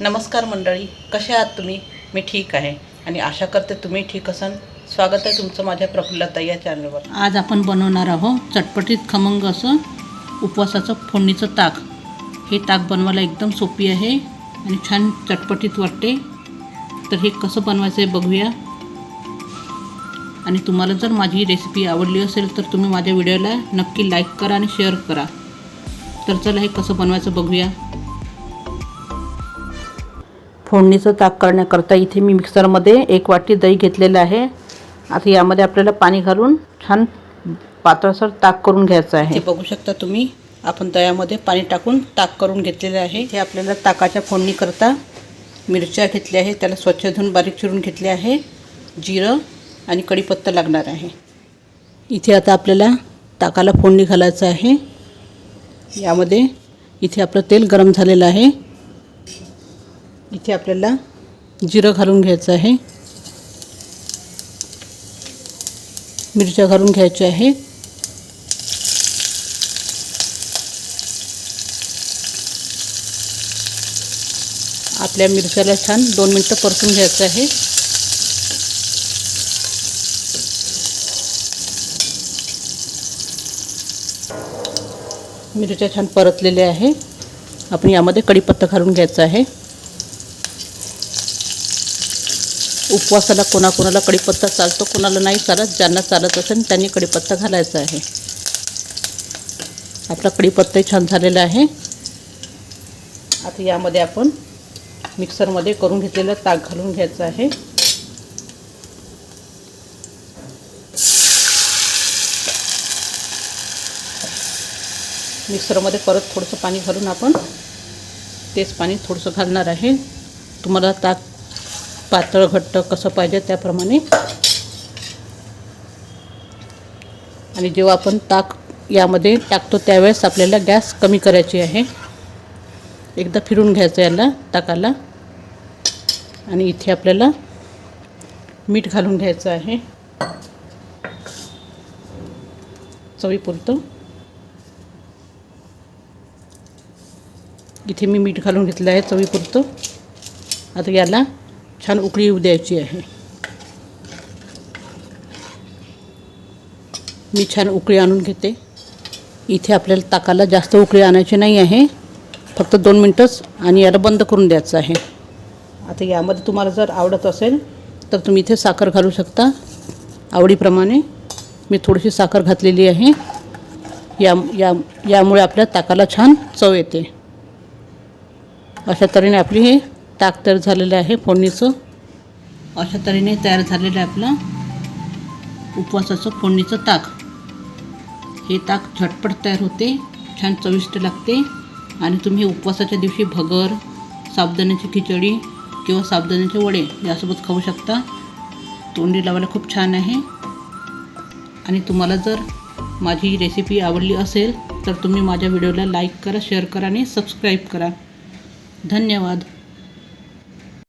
नमस्कार मंडळी कसे आहात तुम्ही? मी ठीक आहे आणि आशा करते तुम्ही ठीक असाल. स्वागत आहे तुमचं माझ्या प्रफुल्लता या चॅनलवर आज आपण बनवणार आहोत चटपटीत खमंग असं उपवासाचं फोडणीचं ताक. हे ताक बनवायला एकदम सोपी आहे आणि छान चटपटीत वाटते. तर हे कसं बनवायचं आहे बघूया. आणि तुम्हाला जर माझी रेसिपी आवडली असेल तर तुम्ही माझ्या व्हिडिओला नक्की लाईक करा आणि शेअर करा. तर चला हे कसं बनवायचं बघूया. फोडणीचं ताक करण्याकरता इथे मी मिक्सरमध्ये एक वाटी दही घेतलेलं आहे. आता यामध्ये आपल्याला पाणी घालून छान पातळसर ताक करून घ्यायचं आहे. बघू शकता तुम्ही. आपण दह्यामध्ये पाणी टाकून ताक करून घेतलेलं आहे. हे आपल्याला ताकाच्या फोडणीकरता मिरच्या घेतल्या आहे त्याला स्वच्छ धुवून बारीक चिरून घेतले आहे. जिरं आणि कढीपत्ता लागणार आहे. इथे आता आपल्याला ताकाला फोडणी घालायचं आहे. यामध्ये इथे आपलं तेल गरम झालेलं आहे. इथे आपल्याला जिरं घालून घ्यायचं आहे. मिरच्या घालून घ्यायच्या आहे. आपल्या मिरच्याला छान दोन मिनटं परतून घ्यायचं आहे. मिरच्या छान परतलेल्या आहे. आपण यामध्ये कढीपत्ता घालून घ्यायचा आहे. उपवासाला कोणाकोणाला कढीपत्ता चालतो कोणाला नाही चालत ज्यांना चालत असेल त्यांनी कडीपत्ता घालायचा आहे. आपला कढीपत्ताही छान झालेला आहे. आता यामध्ये आपण मिक्सरमध्ये करून घेतलेलं ताक घालून घ्यायचं आहे. मिक्सरमध्ये परत थोडंसं पाणी घालून आपण तेच पाणी थोडंसं घालणार आहे. तुम्हाला ताक पातळ घट्ट कसं पाहिजे त्याप्रमाणे. आणि जेव्हा आपण ताक यामध्ये टाकतो त्यावेळेस आपल्याला गॅस कमी करायची आहे. एकदा फिरून घ्यायचं याला ताकाला. आणि इथे आपल्याला मीठ घालून घ्यायचं आहे. चवीपुरतं इथे मी मीठ घालून घेतलं आहे चवीपुरतं आता याला छान उकळी येऊ द्यायची आहे. मी छान उकळी आणून घेते. इथे आपल्याला ताकाला जास्त उकळी आणायची नाही आहे. फक्त दोन मिनटंच आणि याला बंद करून द्यायचं आहे. आता यामध्ये तुम्हाला जर आवडत असेल तर तुम्ही इथे साखर घालू शकता. आवडीप्रमाणे मी थोडीशी साखर घातलेली आहे. या या यामुळे आपल्या ताकाला छान चव येते. अशा तऱ्हेने आपली हे ताक तयार झालेलं आहे फोडणीचं. अशा तऱ्हेने तयार झालेलं आहे आपलं उपवासाचं फोडणीचं ताक. हे ताक झटपट तयार होते छान चविष्ट लागते आणि तुम्ही उपवासाच्या दिवशी भगर साबदाण्याची खिचडी किंवा साबदाण्याचे वडे यासोबत खाऊ शकता. तोंडी लावायला खूप छान आहे. आणि तुम्हाला जर माझी रेसिपी आवडली असेल तर तुम्ही माझ्या व्हिडिओला लाईक करा शेअर करा आणि सबस्क्राईब करा. धन्यवाद.